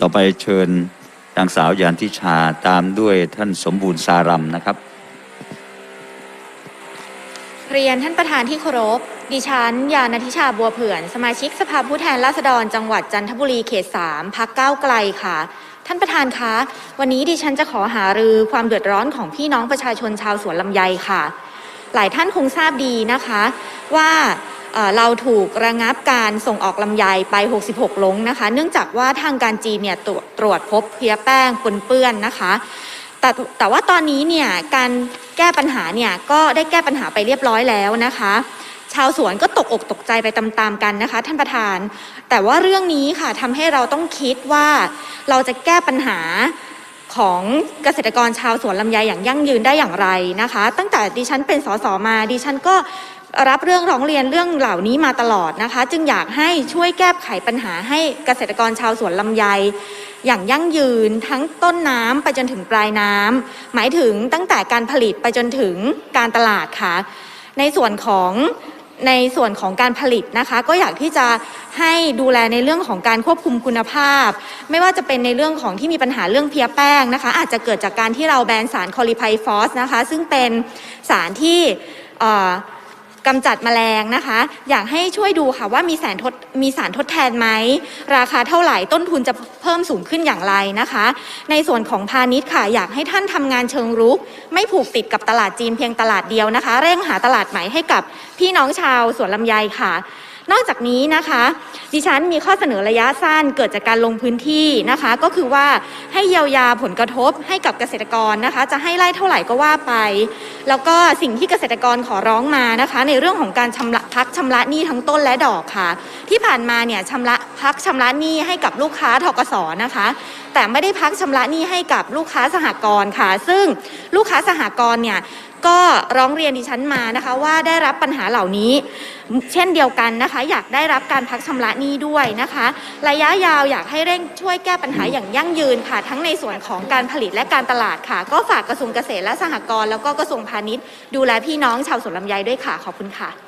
ต่อไปเชิญนางสาวยานทิชาตามด้วยท่านสมบูรณ์สารัมนะครับ เรียนท่านประธานที่เคารพ ดิฉันยานทิชาบัวเผื่อน สมาชิกสภาผู้แทนราษฎรจังหวัดจันทบุรีเขต3พักก้าวไกลค่ะ ท่านประธานคะ วันนี้ดิฉันจะขอหารือความเดือดร้อนของพี่น้องประชาชนชาวสวนลำไยค่ะ หลายท่านคงทราบดีนะคะว่า เราถูกระงับการส่งออกลำไยไป 66 ลงนะคะ เนื่องจากว่าทางการจีนเนี่ยตรวจตรวจพบเพลียแป้งปนเปื้อนนะคะแต่แต่ว่าตอนนี้เนี่ยการแก้ปัญหาเนี่ยก็ได้แก้ปัญหาไปเรียบร้อยแล้วนะคะ ชาวสวนก็ตกอกตกใจไปตามๆกันนะคะ ท่านประธาน แต่ว่าเรื่องนี้ค่ะทำให้เราต้องคิดว่าเราจะแก้ปัญหาของเกษตรกรชาวสวนลำไยอย่างยั่งยืนได้อย่างไรนะคะ ตั้งแต่ดิฉันเป็นสสมาดิฉันก็ รับเรื่องร้องเรียนเรื่องเหล่านี้มาตลอดนะคะ จึงอยากให้ช่วยแก้ไขปัญหาให้เกษตรกรชาวสวนลำไย อย่างยั่งยืนทั้งต้นน้ำไปจนถึงปลายน้ำหมายถึงตั้งแต่การผลิตไปจนถึงการตลาดค่ะ ในส่วนของในส่วนของการผลิตนะคะ ก็อยากที่จะให้ดูแลในเรื่องของการควบคุมคุณภาพ ไม่ว่าจะเป็นในเรื่องของที่มีปัญหาเรื่องเพียแป้งนะคะ อาจจะเกิดจากการที่เราแบนสารคอลิไพฟอสนะคะ ซึ่งเป็นสารที่ กำจัดแมลงนะคะ อยากให้ช่วยดูค่ะว่ามีสารทดมีสารทดแทนไหม ราคาเท่าไหร่ต้นทุนจะเพิ่มสูงขึ้นอย่างไรนะคะ ในส่วนของพาณิชย์ค่ะ อยากให้ท่านทำงานเชิงรุก ไม่ผูกติดกับตลาดจีนเพียงตลาดเดียวนะคะ เร่งหาตลาดใหม่ให้กับพี่น้องชาวสวนลำไยค่ะ นอกจากนี้นะคะ ดิฉันมีข้อเสนอระยะสั้นเกิดจากการลงพื้นที่นะคะ ก็คือว่าให้เยียวยาผลกระทบให้กับเกษตรกรนะคะ จะให้ไล่เท่าไหร่ก็ว่าไป แล้วก็สิ่งที่เกษตรกรขอร้องมานะคะ ในเรื่องของการชำระพักชำระหนี้ทั้งต้นและดอกค่ะ ที่ผ่านมาเนี่ยชำระพักชำระหนี้ให้กับลูกค้าทกสนะคะ แต่ไม่ได้พักชำระหนี้ให้กับลูกค้าสหกรณ์ค่ะ ซึ่งลูกค้าสหกรณ์เนี่ยก็ร้องเรียนดิฉันมานะคะว่าได้รับปัญหาเหล่านี้ เช่นเดียวกันนะคะ อยากได้รับการพักชำระหนี้ด้วยนะคะ ระยะยาวอยากให้เร่งช่วยแก้ปัญหาอย่างยั่งยืนค่ะ ทั้งในส่วนของการผลิตและการตลาดค่ะ ก็ฝากกระทรวงเกษตรและสหกรณ์แล้วก็กระทรวงพาณิชย์ ดูแลพี่น้องชาวสวนลำไยด้วยค่ะขอบคุณค่ะ